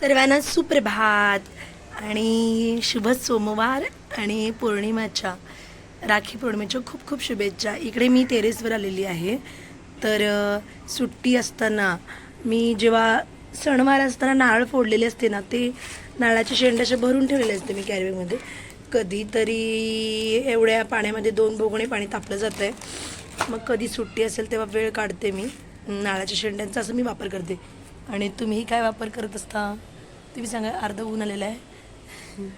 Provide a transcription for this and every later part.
सर्वांना सुप्रभात. आणि शुभ सोमवार आणि पौर्णिमाच्या राखी पौर्णिमेच्या खूप खूप शुभेच्छा. इकडे मी टेरेसवर आलेली आहे. तर सुट्टी असताना मी जेव्हा सणवार असताना नारळ फोडलेले असते ना ते नारळाचे शेंड असे भरून ठेवलेले असते मी कॅरीमध्ये कधीतरी एवढ्या पाण्यामध्ये दोन भोगणे पाणी तापलं जातं आहे मग कधी सुट्टी असेल तेव्हा वेळ काढते मी. नाळाच्या शेंड्यांचा असं मी वापर करते. आणि तुम्ही काय वापर करत असता? तुम्ही सांगा अर्ध ऊन आलेलं आहे.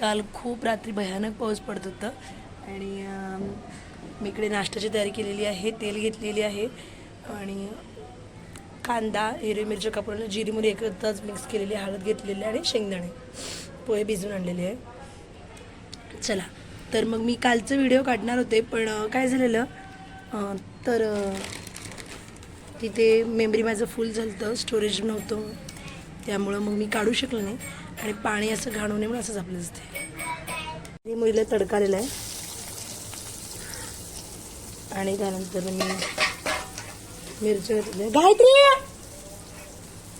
काल खूप रात्री भयानक पाऊस पडत होतं. आणि मी इकडे नाश्त्याची तयारी केलेली आहे तेल घेतलेली आहे. आणि कांदा हिरवी मिरची कापडला जिरी मुरी एकत्रच मिक्स केलेली हळद घेतलेली आणि शेंगदाणे पोहे भिजवून आणलेले आहे. चला तर मग मी कालचं व्हिडिओ काढणार होते पण काय झालेलं? तर तिथे मेमरी माझं फुल झालं होतं स्टोरेज नव्हतं. त्यामुळं मग मी काढू शकलो नाही. आणि पाणी असं घाणू नये म्हणून असंच आपलं असते. मुलीला तडकालेलं आहे. आणि त्यानंतर मी मिरची घातली. गायत्री!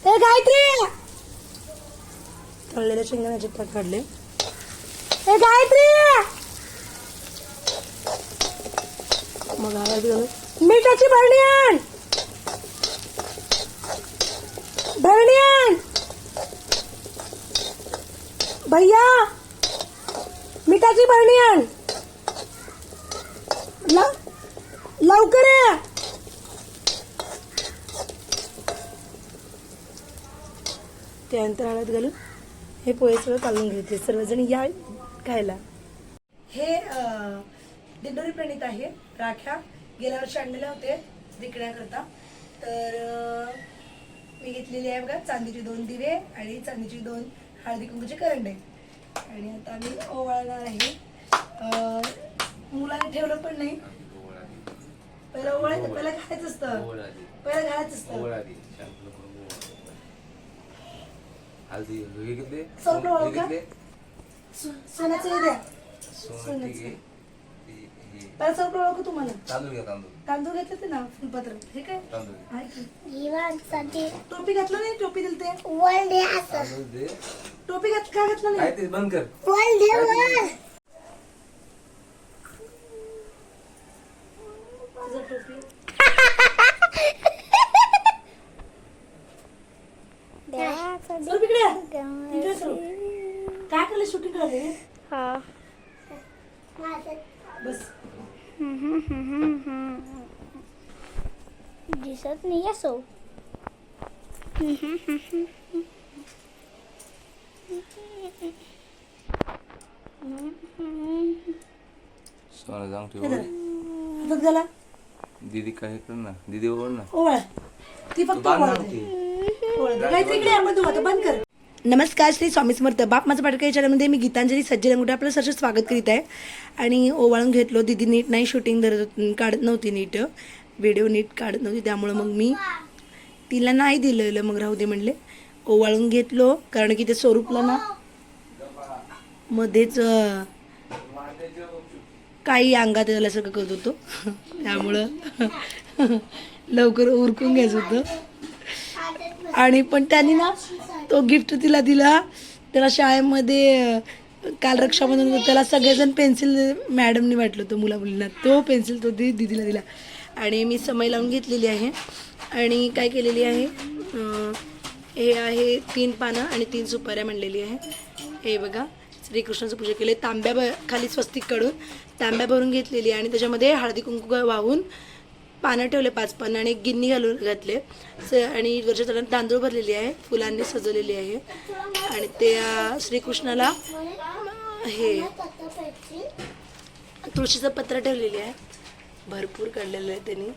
गायत्री! तळलेल्या शेंगदाण्याचे पाक काढले. गायत्री! मग आवाज मिठाची भरणी आण भरणी आण भैया मिठाची बहिणी आण. लवकर ये. त्यानंतर हळद घालून हे पोहे सगळं काढून घेते सर्वजण या खायला. हे दिंडोरी प्रणित आहे राख्या. गेल्या वर्षी आणलेल्या होते विकण्याकरता. तर मी घेतलेली आहे बघा चांदीचे दोन दिवे आणि चांदीची दोन हळदी कुंकूचे करंडे. आणि आता मी ओवाळणार आहे. मुलाने ठेवलं पण नाही. पहिलं ओवाळायचं पहिलं घालायचं असतं. पहिलं घालायचं असतं. सोनं सोन्याचं द्या. सोनं हे- हे सगळं ओळखू तुम्हाला? तांदूळ घ्या तांदूळ. तांदूळ घेतले ते ना फुलपत्र. हे काय? तांदूळ घे. आहे की? जीवांसाठी टोपी घातलं नाही? टोपी दिली ते? वन डे असं. तांदूळ दे. टोपी घात का घातलं काय नाही ते बंद कर. डे वन तुझं टोपी. सर इकडे या. इकडे सर. काय करले शूटिंग करायला? बस दिसत नाही असो सोनं जाऊन हे ठेव धरा. हातात घाला दीदी काय कर ना दीदी ओढ ना ओवाळा ती तू फक्त बांध ना ओवाळते. ती. ओवाळते. गायत्री इकडे या, मग तू आता बंद कर नमस्कार श्री स्वामी समर्थ. बाप माझं पाटका चॅनलमध्ये मी गीतांजली सज्जन अंगुठे आपलं सरसे स्वागत करीत आहे. आणि ओवाळून घेतलो दिदी नीट नाही शूटिंग धरत काढत नव्हती नीट. व्हिडिओ नीट काढत नव्हती त्यामुळं मग मी तिला नाही दिलेलं. मग राहू दे म्हणले. ओवाळून घेतलो कारण की ते स्वरूपला ना मध्येच काही अंगात आल्यासारखं करत होतो. त्यामुळं लवकर उरकून घ्यायचं होतं. आणि पण त्यांनी ना तो गिफ्ट तिला दिला. त्याला शाळेमध्ये काल रक्षाबंधन होतं त्याला सगळेजण पेन्सिल मॅडमनी वाटलं होतं मुला मुलींना तो पेन्सिल तो दि दिदीला दिला. आणि मी समय लावून घेतलेली आहे. आणि काय केलेली आहे? हे आहे तीन पानं आणि तीन सुपाऱ्या म्हणलेली आहे. हे बघा श्रीकृष्णाचं पूजा केले तांब्या ब खाली स्वस्तिक काढून तांब्या भरून घेतलेली आणि त्याच्यामध्ये हळदी कुंकू वाहून पानं ठेवले पाच पानं आणि एक गिन्नी घालून घातले. स आणि वर्षाचा तांदूळ भरलेली आहे फुलांनी सजवलेली आहे. आणि ते श्रीकृष्णाला हे तुळशीचं पत्र ठेवलेली आहे. भरपूर काढलेलं आहे त्यांनी.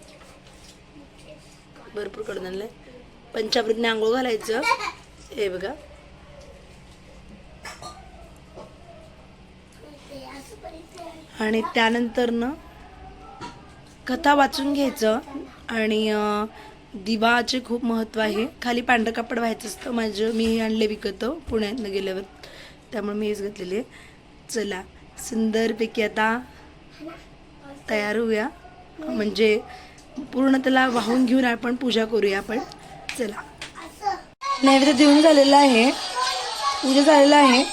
भरपूर काढून आणलं आहे पंचामृतने आंघोळ घालायचं. हे बघा. आणि त्यानंतर ना कथा वाचून घ्यायचं आणि दिवाचे खूप महत्त्व आहे. खाली पांढरं कापड व्हायचं असतं. माझं मी हे आणले विकत पुण्यातनं गेल्यावर. त्यामुळे मी हेच घेतलेले चला सुंदरपैकी आता तयार होऊया. म्हणजे पूर्ण त्याला वाहून घेऊन आपण पूजा करूया आपण. चला. नैवेद्य देऊन झालेला आहे. पूजा झालेला आहे.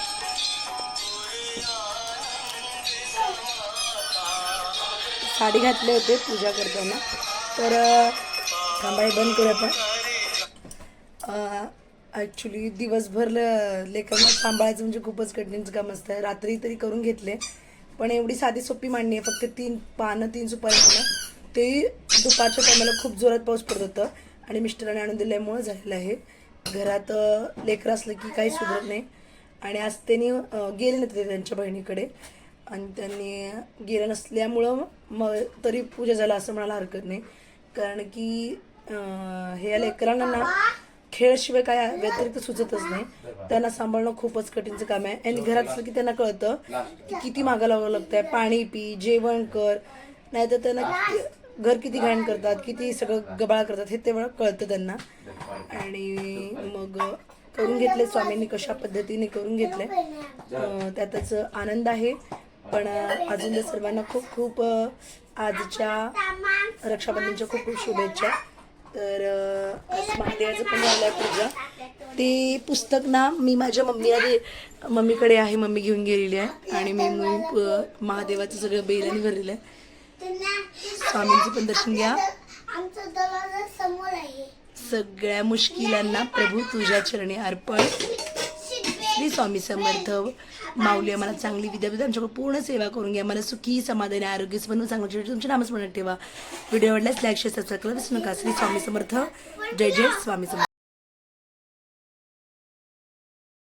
साडी घातले होते पूजा करताना. तर थांबाई बंद करू आपण. ॲक्च्युली दिवसभर ल- सांभाळायचं म्हणजे खूपच कठीणचं काम असतं. रात्री तरी करून घेतले. पण एवढी साधी सोपी मांडणी आहे. फक्त तीन पानं तीन सुपारी पानं ते दुपारच्या टायमाला खूप जोरात पाऊस पडत होतं. आणि मिस्टरांनी आणून दिल्यामुळं झालेलं आहे. घरात लेकरं असलं की काही सुधरत नाही. आणि आज त्यांनी गेले नव्हते त्यांच्या बहिणीकडे. आणि त्यांनी गेलं नसल्यामुळं मग तरी पूजा झाला असं म्हणायला हरकत नाही. कारण की अं, हे लेकरांना ना खेळशिवाय काय व्यतिरिक्त सुचतच नाही. त्यांना सांभाळणं खूपच कठीणचं काम आहे. आणि घरात असलं की त्यांना कळतं की किती मागं लावावं लागतंय. पाणी पी जेवण कर. नाहीतर त्यांना घर किती घाण करतात किती सगळं गबाळ करतात हे तेवढं कळतं त्यांना. आणि मग करून घेतले स्वामींनी कशा पद्धतीने करून घेतले त्यातच आनंद आहे. पण अजून सर्वांना खूप खूप आजच्या रक्षाबंधनच्या खूप खूप शुभेच्छा. तर महादेवाचं पण झालं आहे पूजा. ते पुस्तक ना मी माझ्या मम्मीला दे मम्मीकडे आहे मम्मी घेऊन गेलेली आहे. आणि मी महादेवाचं सगळं बेलाने भरलेलं आहे. स्वामींचं पण दर्शन घ्या. सगळ्या मुश्किलांना प्रभू तुझ्या चरणी अर्पण. श्री स्वामी समर्थ. माऊली आम्हाला चांगली विद्यापीठ आमच्याकडे पूर्ण सेवा करून घ्या. मला सुखी समाधानी आरोग्य बनवून चांगलं तुमचे तुमच्या नामस्मरण ठेवा. व्हिडिओ आवडल्यास लाईक शेअर सबस्क्राईब करा. विसरू नका. श्री स्वामी समर्थ. जय जय स्वामी समर्थ.